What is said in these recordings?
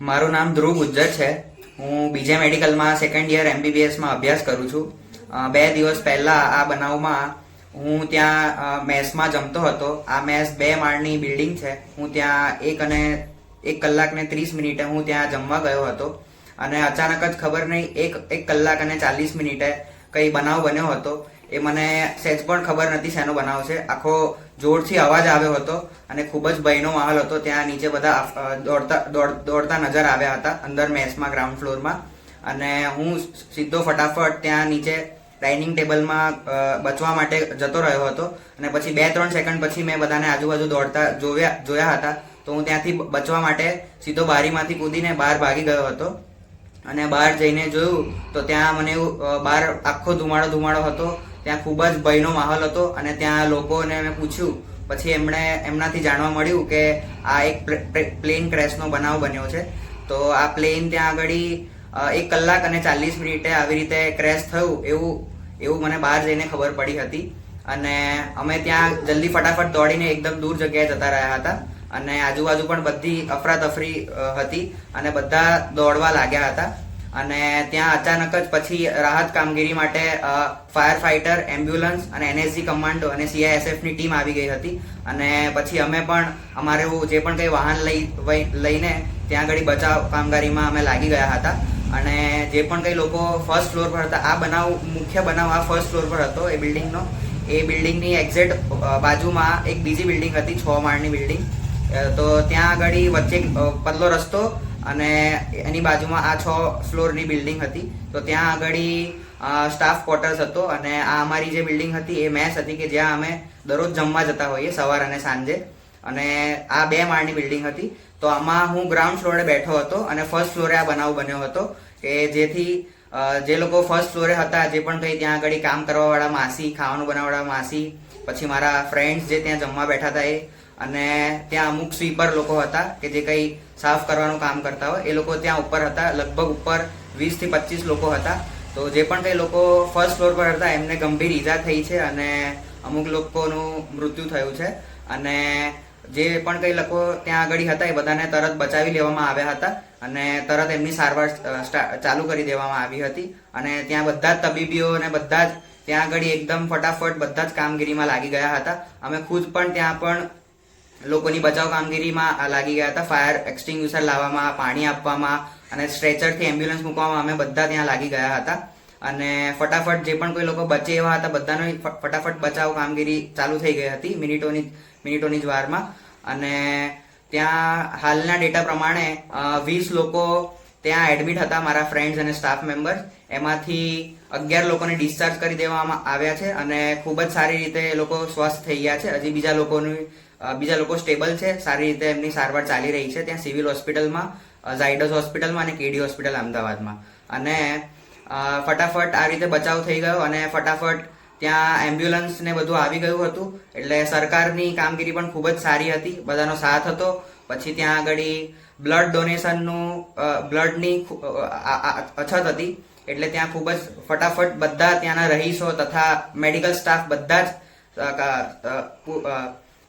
મારું નામ ધ્રુવ ગુજ્જર છે. હું બીજે મેડિકલમાં સેકન્ડ યર એમબીબીએસમાં અભ્યાસ કરું છું. બે દિવસ પહેલાં આ બનાવમાં હું ત્યાં મેસમાં જમતો હતો. આ મેસ બે માળની બિલ્ડિંગ છે. હું ત્યાં એક અને એક કલાક ને ત્રીસ મિનિટે હું ત્યાં જમવા ગયો હતો. અને અચાનક જ ખબર નહીં, એક એક કલાક અને ચાલીસ મિનિટે કંઈ બનાવ બન્યો હતો. એ મને સહેજ પણ ખબર નથી શેનો બનાવ છે. આખો જોરથી અવાજ આવ્યો હતો અને ખૂબ જ ભયનો માહોલ હતો. ત્યાં નીચે બધા દોડતા દોડતા નજર આવ્યા હતા, અંદર મેસમાં ગ્રાઉન્ડ ફ્લોરમાં અને હું સીધો ફટાફટ ત્યાં નીચે ડાઇનિંગ ટેબલમાં બચવા માટે જતો રહ્યો હતો. અને પછી બે, ત્રણ સેકન્ડ પછી મેં બધાને આજુબાજુ દોડતા જોયા જોયા હતા. તો હું ત્યાંથી બચવા માટે સીધો બારીમાંથી કૂદીને બહાર ભાગી ગયો હતો. અને બહાર જઈને જોયું તો ત્યાં મને એવું બહાર આખો ધુમાડો ધુમાડો હતો. ત્યાં ખૂબ જ ભયનો માહોલ હતો અને ત્યાં લોકોને મેં પૂછ્યું, પછી એમણે એમનાથી જાણવા મળ્યું કે આ એક પ્લેન ક્રેશનો બનાવ બન્યો છે. તો આ પ્લેન ત્યાં આગળ એક કલાક અને ચાલીસ મિનિટે આવી રીતે ક્રેશ થયું એવું એવું મને બહાર જઈને ખબર પડી હતી. અને અમે ત્યાં જલ્દી ફટાફટ દોડીને એકદમ દૂર જગ્યાએ જતા રહ્યા હતા. અને આજુબાજુ પણ બધી અફરાતફરી હતી અને બધા દોડવા લાગ્યા હતા. અને ત્યાં અચાનક જ પછી રાહત કામગીરી માટે ફાયર ફાઇટર એમ્બ્યુલન્સ અને એનએસજી કમાન્ડો અને સીઆઈએસએફની ટીમ આવી ગઈ હતી. અને પછી અમે પણ અમારું જે પણ કંઈ વાહન લઈ લઈને ત્યાં આગળ બચાવ કામગીરીમાં અમે લાગી ગયા હતા. અને જે પણ કંઈ લોકો ફર્સ્ટ ફ્લોર પર હતા, આ બનાવ, મુખ્ય બનાવ આ ફર્સ્ટ ફ્લોર પર હતો એ બિલ્ડિંગનો એ બિલ્ડિંગની એક્ઝેક્ટ બાજુમાં એક બીજી બિલ્ડિંગ હતી, છ માળની બિલ્ડિંગ તો ત્યાં આગળ વચ્ચે પતલો રસ્તો અને એની બાજુમાં આ છ ફ્લોરની બિલ્ડિંગ હતી. તો ત્યાં આગળ સ્ટાફ ક્વાર્ટર્સ હતો અને આ અમારી જે બિલ્ડિંગ હતી એ મેસ હતી કે જ્યાં અમે દરરોજ જમવા જતા હોઈએ સવાર અને સાંજે. અને આ બે માળની બિલ્ડિંગ હતી. તો આમાં હું ગ્રાઉન્ડ ફ્લોરે બેઠો હતો અને ફર્સ્ટ ફ્લોરે આ બનાવ બન્યો હતો કે જેથી જે લોકો ફર્સ્ટ ફ્લોરે હતા જે પણ કંઈ ત્યાં આગળ કામ કરવાવાળા માસી, ખાવાનું બનાવવાળા માસી, પછી મારા ફ્રેન્ડ્સ જે ત્યાં જમવા બેઠા હતા એ અને ત્યાં અમુક સ્વીપર લોકો હતા કે જે કંઈ સાફ કરવાનું કામ કરતા હોય, એ લોકો ત્યાં ઉપર હતા, લગભગ ઉપર વીસથી પચીસ લોકો હતા. તો જે પણ કંઈ લોકો ફર્સ્ટ ફ્લોર પર હતા, એમને ગંભીર ઈજા થઈ છે અને અમુક લોકોનું મૃત્યુ થયું છે. અને જે પણ કંઈ લોકો ત્યાં આગળ હતા, એ બધાને તરત બચાવી લેવામાં આવ્યા હતા અને તરત એમની સારવાર ચાલુ કરી દેવામાં આવી હતી. અને ત્યાં બધા જ તબીબીઓ અને બધા જ ત્યાં આગળ એકદમ ફટાફટ બધા જ કામગીરીમાં લાગી ગયા હતા. અમે ખુદ પણ ત્યાં પણ લોકોની બચાવ કામગીરીમાં લાગી ગયા હતા. ફાયર એક્સટિંગ્યુશર લાવવામાં, પાણી આપવામાં અને સ્ટ્રેચરથી એમ્બ્યુલન્સ મૂકવામાં અમે બધા ત્યાં લાગી ગયા હતા. અને ફટાફટ જે પણ કોઈ લોકો બચે એવા હતા, બધાનો ફટાફટ બચાવ કામગીરી ચાલુ થઈ ગઈ હતી મિનિટોની મિનિટોની જ વારમાં. અને ત્યાં હાલના ડેટા પ્રમાણે વીસ લોકો ત્યાં એડમિટ હતા મારા ફ્રેન્ડ્સ અને સ્ટાફ મેમ્બર્સ એમાંથી અગિયાર લોકોને ડિસ્ચાર્જ કરી દેવામાં આવ્યા છે અને ખૂબ જ સારી રીતે એ લોકો સ્વસ્થ થઈ ગયા છે. હજી બીજા લોકોનું બીજા લોકો સ્ટેબલ છે, સારી રીતે એમની સારવાર ચાલી રહી છે. ત્યાં સિવિલ હોસ્પિટલમાં ઝાયડસ હોસ્પિટલમાં અને કેડી હોસ્પિટલ અમદાવાદમાં. અને ફટાફટ આ રીતે બચાવ થઈ ગયો અને ફટાફટ ત્યાં એમ્બ્યુલન્સ ને બધું આવી ગયું હતું. એટલે સરકારની કામગીરી પણ ખૂબ જ સારી હતી. બધાનો સાથ હતો. પછી ત્યાં આગળ બ્લડ ડોનેશનનું બ્લડની અછત હતી. એટલે ત્યાં ખૂબ જ ફટાફટ બધા ત્યાંના રહીશો તથા મેડિકલ સ્ટાફ બધા જ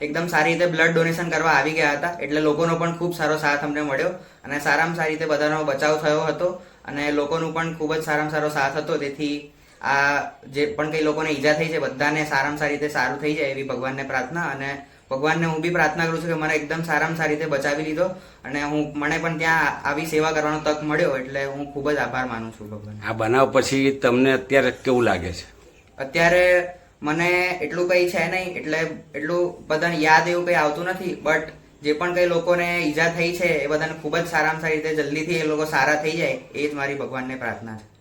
એકદમ સારી રીતે બ્લડ ડોનેશન કરવા આવી ગયા હતા. એટલે લોકોનો પણ ખૂબ સારો સાથ અમને મળ્યો અને સારામાં સારી રીતે બધાનો બચાવ થયો હતો અને લોકોનું પણ ખૂબ જ સારામાં સારો સાથ હતો. તેથી આ જે પણ કઈ લોકોને ઈજા થઈ છે બધાને સારામાં સારી રીતે સારું થઈ જાય એવી ભગવાનને પ્રાર્થના અને ભગવાનને હું બી પ્રાર્થના કરું છું કે મને એકદમ સારામાં સારી રીતે બચાવી લીધો અને હું મને પણ ત્યાં આવી સેવા કરવાનો તક મળ્યો એટલે હું ખૂબ જ આભાર માનું છું ભગવાન આ બનાવ પછી તમને અત્યારે કેવું લાગે છે? અત્યારે મને એટલું કંઈ છે નહીં, એટલે એટલું બધાને યાદ એવું કંઈ આવતું નથી, બટ જે પણ કંઈ લોકોને ઈજા થઈ છે, એ બધાને ખૂબ જ સારામાં સારી રીતે જલ્દીથી એ લોકો સારા થઈ જાય, એ જ મારી ભગવાનને પ્રાર્થના છે.